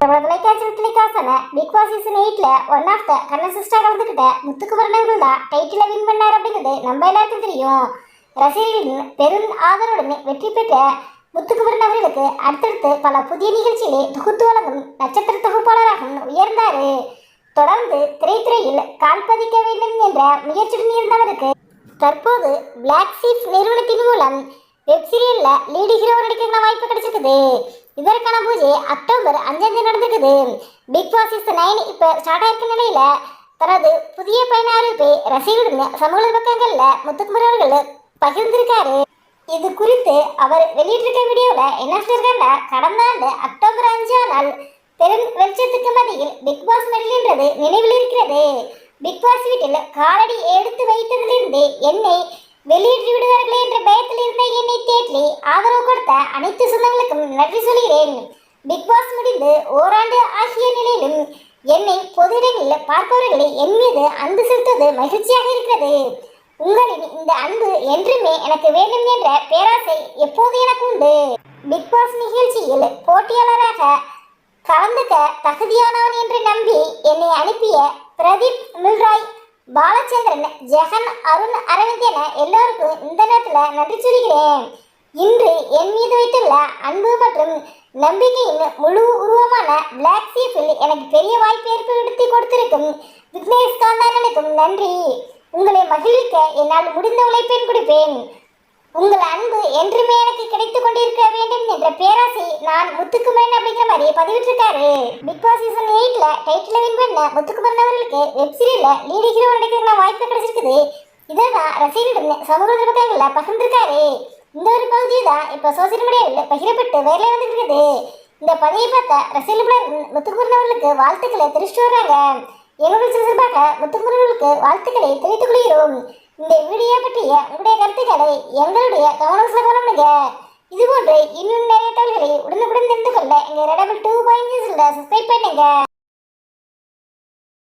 நம்மளோட தொலைக்காட்சி டெலிகாஸ்டான பிக் பாஸ் சீசன் எயிட்ல ஒன் ஆஃப் த கன்னசிஸ்டா கலந்துக்கிட்ட முத்துக்குமரன் அவர்கள் தான் டைட்டில வின் பண்ணார் அப்படிங்கிறது நம்ம எல்லாருக்கும் தெரியும். ரசிகர்களின் பெரும் ஆதரவுடன் வெற்றி பெற்ற முத்துக்குமரன் அவர்களுக்கு அடுத்தடுத்து பல புதிய நிகழ்ச்சிகளை தொகுத்து வழங்கும் நட்சத்திர தொகுப்பாளராகவும் உயர்ந்தாரு. தொடர்ந்து திரைத்துறையில் கால் பதிக்க வேண்டும் என்ற முயற்சியுடன் இருந்தவருக்கு தற்போது பிளாக் சீப் நிறுவனத்தின் மூலம் வெப் சீரியல்ல லீடு ஹீரோ நடிக்கிற வாய்ப்பு கிடைச்சிருக்குது. இதற்கான பூஜை அக்டோபர் அஞ்சாம் தேதி நடந்திருக்குது பிக் பாஸ் சீசன் நைன் இப்போ ஸ்டார்ட் ஆயிருக்க நிலையில தனது புதிய பயண அறிவிப்பை ரசிகர்களுடன் சமூக பக்கங்கள்ல முத்துக்குமர் அவர்கள் பகிர்ந்திருக்காரு. இது குறித்து அவர் வெளியிட்டிருக்க வீடியோவில் என்ன சொல்லியிருக்காருன்னா கடந்த ஆண்டு அக்டோபர் அஞ்சாம் நாள் பெரும் வெளிச்சத்துக்கு மத்தியில் பிக் பாஸ் மெடலின்றது நினைவில் இருக்கிறது. பிக் பாஸ் வீட்டில் காலடி எடுத்து வைத்ததிலிருந்து என்னை வெளியிட்டு விடுவார்களே என்ற பயத்தில் இருந்த என்னை தேற்றி ஆதரவு கொடுத்த அனைத்து சொந்தங்களுக்கும் நன்றி சொல்கிறேன். பிக் பாஸ் முடிந்து ஓராண்டு ஆகிய நிலையிலும் என்னை பொது இடங்களில் பார்ப்பவர்களை என் மீது அன்பு செலுத்துவது மகிழ்ச்சியாக இருக்கிறது. உங்களின் இந்த அன்பு என்றுமே எனக்கு வேண்டும் என்ற பேராசை எப்போது எனக்கு உண்டு? பிக் பாஸ் நிகழ்ச்சியில் போட்டியாளராக கலந்துக்க தகுதியானவன் என்று நம்பி என்னை அனுப்பிய பிரதீப் மில்ராய் பாலச்சந்திரன் ஜெகன் அருண் அரவிந்த் என எல்லோருக்கும் இந்த நேரத்தில் நன்றி சொல்கிறேன். இன்று என் மீது வைத்துள்ள அன்பு மற்றும் நம்பிக்கையின் முழு உருவமான பிளாக் சீஃபில் எனக்கு பெரிய வாய்ப்பு ஏற்படுத்தி கொடுத்திருக்கும் விக்னேஷ் காந்தாரனுக்கும் நன்றி. உங்களை மகிழ்விக்க என்னால் முடிந்த உழைப்பேன் கொடுப்பேன். உங்கள் அன்பு என்றுமே எனக்கு கிடைத்துக் கொண்டிருக்க வேண்டும் என்ற பேராசை நான் முத்துக்குமரன் அப்படிங்கிற மாதிரி பதிவிட்டிருக்காரு. பிக் பாஸ் சீசன் எயிட்ல டைட்டில் வின் பண்ண முத்துக்குமரன் அவர்களுக்கு வெப்சீரியல்ல லீடு ஹீரோ நடிக்கிற வாய்ப்பு கிடைச்சிருக்குது. இதான் ரசிகர்களிடம் சமூக பகிர்ந்திருக்காரு. இந்த ஒரு பகுதி தான் இப்போ சோசியல் மீடியாவில் பகிரப்பட்டு வேலை வந்துட்டு இருக்குது இந்த பதிவை பார்த்த ரசிகர்கள் முத்துக்குமரன் அவர்களுக்கு வாழ்த்துக்களை தெரிவிச்சுட்டு வர்றாங்க. எங்களுடைய சார்பாக முத்துக்குமரன் அவர்களுக்கு வாழ்த்துக்களை தெரிவித்துக் கொள்கிறோம். இந்த வீடியோ பற்றிய உங்களுடைய கருத்துக்களை எங்களுடைய கவனத்தில் கவனமுங்க இதுபோன்று இன்னும் நிறைய தகவல்களை உடனுக்குடன் தெரிந்து கொள்ள எங்கள் ரெடபிள் டூ பாயிண்ட் சப்ஸ்கிரைப் பண்ணுங்க.